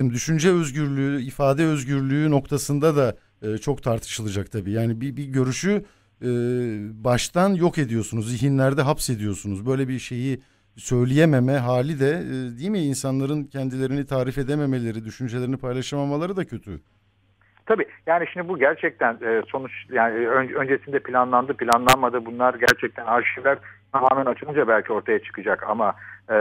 Düşünce özgürlüğü, ifade özgürlüğü noktasında da e, çok tartışılacak tabii. Yani bir, bir görüşü e, baştan yok ediyorsunuz, zihinlerde hapsediyorsunuz. Böyle bir şeyi söyleyememe hali de e, değil mi insanların kendilerini tarif edememeleri, düşüncelerini paylaşamamaları da kötü. Tabii yani şimdi bu gerçekten e, sonuç yani ön, öncesinde planlandı planlanmadı bunlar gerçekten arşivler tamamen açılınca belki ortaya çıkacak ama e,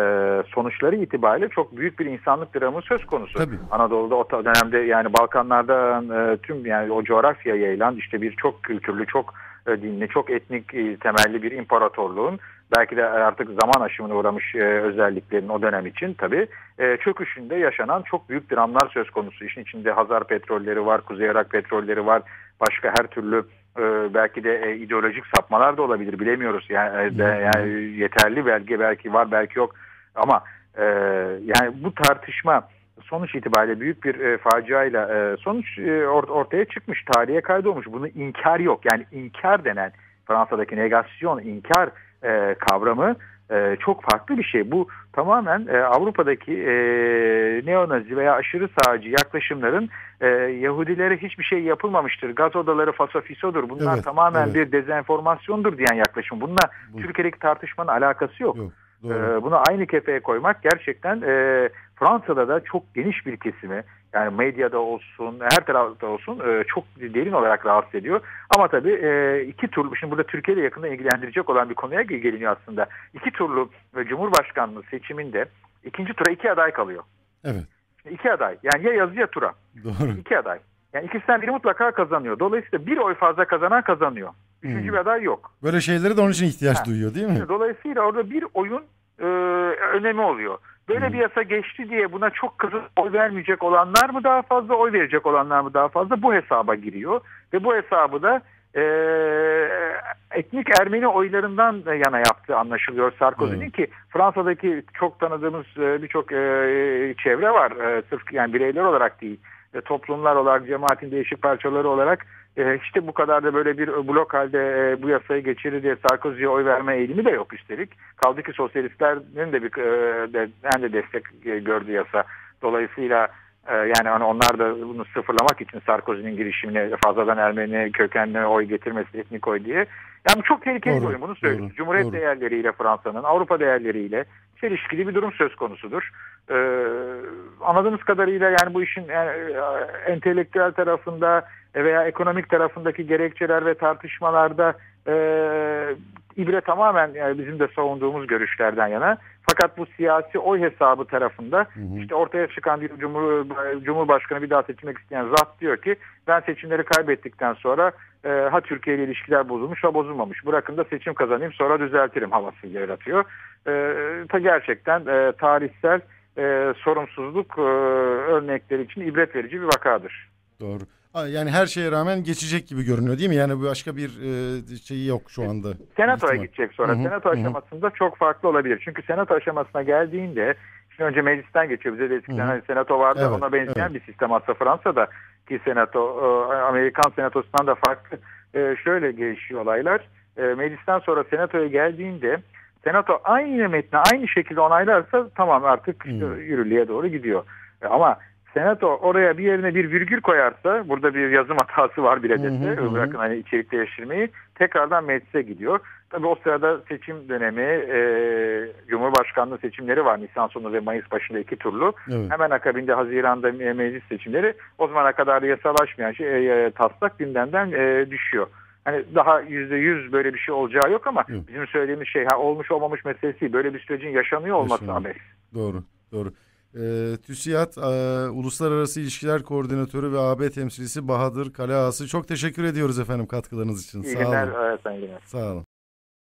sonuçları itibariyle çok büyük bir insanlık dramı söz konusu. Tabii. Anadolu'da o dönemde yani Balkanlarda e, tüm yani o coğrafya yayılan işte bir çok kültürlü çok dinli çok etnik e, temelli bir imparatorluğun belki de artık zaman aşımına uğramış e, özelliklerin o dönem için tabii e, çöküşünde yaşanan çok büyük dramlar söz konusu. İşin içinde Hazar petrolleri var, Kuzey Irak petrolleri var, başka her türlü e, belki de e, ideolojik sapmalar da olabilir bilemiyoruz. Yani, e, de, yani yeterli belge belki var belki yok ama e, yani bu tartışma sonuç itibariyle büyük bir e, faciayla e, sonuç e, or, ortaya çıkmış, tarihe kaydolmuş. Bunu inkar yok. Yani inkar denen Fransa'daki negasyon, inkar e, kavramı e, çok farklı bir şey. Bu tamamen e, Avrupa'daki e, neonazi veya aşırı sağcı yaklaşımların e, Yahudilere hiçbir şey yapılmamıştır. Gaz odaları fasofisodur. Bunlar Evet, tamamen evet. bir dezenformasyondur diyen yaklaşım. Bununla Bu- Türkiye'deki tartışmanın alakası yok. Yok, doğru. Ee, bunu aynı kefeye koymak gerçekten e, Fransa'da da çok geniş bir kesimi yani medyada olsun her tarafta olsun e, çok derin olarak rahatsız ediyor. Ama tabii e, iki turlu şimdi burada Türkiye'yle yakından ilgilendirecek olan bir konuya geliniyor aslında. İki turlu e, Cumhurbaşkanlığı seçiminde ikinci tura iki aday kalıyor. Evet, Şimdi iki aday yani ya yazı ya tura doğru. iki aday. Yani ikisinden biri mutlaka kazanıyor. Dolayısıyla bir oy fazla kazanan kazanıyor. Üçüncü Hmm. bir aday yok. Böyle şeyleri de onun için ihtiyaç Ha. duyuyor değil mi? Dolayısıyla orada bir oyun e, önemi oluyor. Böyle bir yasa geçti diye buna çok kızıp oy vermeyecek olanlar mı daha fazla, oy verecek olanlar mı daha fazla bu hesaba giriyor. Ve bu hesabı da e, etnik Ermeni oylarından yana yaptığı anlaşılıyor Sarkozy'nin Evet. ki Fransa'daki çok tanıdığımız birçok e, çevre var. E, sırf yani bireyler olarak değil, e, toplumlar olarak, cemaatin değişik parçaları olarak e, işte bu kadar da böyle bir blok halde e, bu yasayı geçirir diye Sarkozy'ye oy verme eğilimi de yok üstelik. Kaldı ki sosyalistlerin de bir e, de, de destek e, gördü yasa. Dolayısıyla yani hani onlar da bunu sıfırlamak için Sarkozy'nin girişimine fazladan Ermeni kökenli oy getirmesi etnik oy diye. Yani çok tehlikeli bir Doğru, oyun bunu söylüyoruz. doğru, Cumhuriyet doğru. değerleriyle Fransa'nın, Avrupa değerleriyle çelişkili bir durum söz konusudur. Ee, anladığımız kadarıyla yani bu işin yani, e, entelektüel tarafında veya ekonomik tarafındaki gerekçeler ve tartışmalarda e, ibre tamamen yani bizim de savunduğumuz görüşlerden yana. Fakat bu siyasi oy hesabı tarafında Hı hı. işte ortaya çıkan bir Cumhur, Cumhurbaşkanı bir daha seçilmek isteyen zat diyor ki ben seçimleri kaybettikten sonra e, ha Türkiye ile ilişkiler bozulmuş ha bozulmamış. Bırakın da seçim kazanayım sonra düzeltirim havası yaratıyor. E, ta gerçekten e, tarihsel e, sorumsuzluk e, örnekleri için ibret verici bir vakadır. Doğru. Yani her şeye rağmen geçecek gibi görünüyor değil mi? Yani bu başka bir e, şeyi yok şu anda. Senatoya gidecek sonra. Hı hı, Senato hı aşamasında çok farklı olabilir. Çünkü senato aşamasına geldiğinde şimdi önce meclisten geçiyor. Bize de eskiden hani senato vardı. Evet, Ona benzeyen evet. bir sistem aslında Fransa'da ki senato e, Amerikan senatosundan da farklı. E, Şöyle gelişiyor olaylar. E, Meclisten sonra senatoya geldiğinde senato aynı metni aynı şekilde onaylarsa tamam artık işte yürürlüğe doğru gidiyor. E, Ama Senato oraya bir yerine bir virgül koyarsa burada bir yazım hatası var bile Hı hı, dese hı hı. bırakın hani içerikte değiştirmeyi tekrardan meclise gidiyor. Tabii o sırada seçim dönemi e, Cumhurbaşkanlığı seçimleri var Nisan sonu ve Mayıs başında iki turlu. Evet. Hemen akabinde Haziran'da me- meclis seçimleri o zamana kadar da yasalaşmayan şey, e, taslak gündemden e, düşüyor. Hani daha yüzde yüz böyle bir şey olacağı yok ama Yok. bizim söylediğimiz şey ha, olmuş olmamış meselesi. Böyle bir sürecin yaşanıyor olması Yaşanıyor. Doğru, doğru. Ee, TÜSİAD e, Uluslararası İlişkiler Koordinatörü ve AB Temsilcisi Bahadır Kaleağası çok teşekkür ediyoruz efendim katkılarınız için. İyi Sağ günler. olun. Güner. Sağ olun.